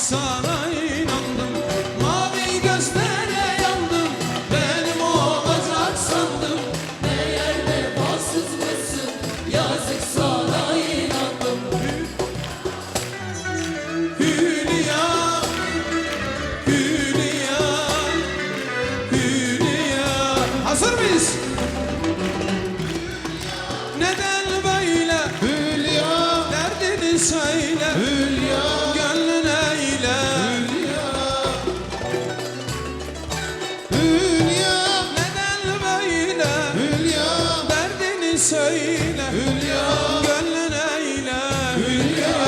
sana inandım. Mavi gözlere yandım. Benim olacak sandım. Meğer vefasızmışsın Yazık sana inandım. Hülya Hülya Hülya. Hazır mıyız? Neden böyle? Hülya, Derdini söyle. Hülya, söyle Hülya, Gönlün eyle Hülya.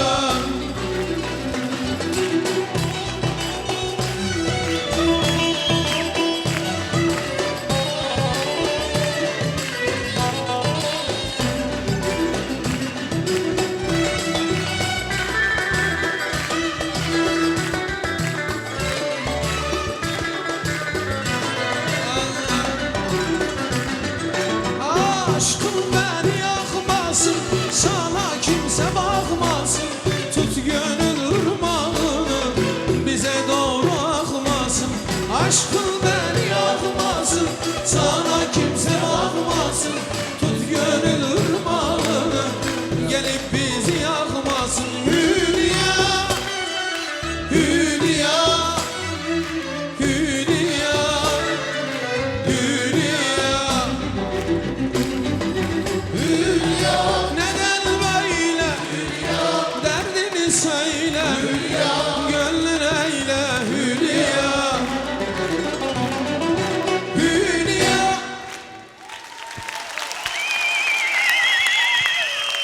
aşkı ben yazmazım.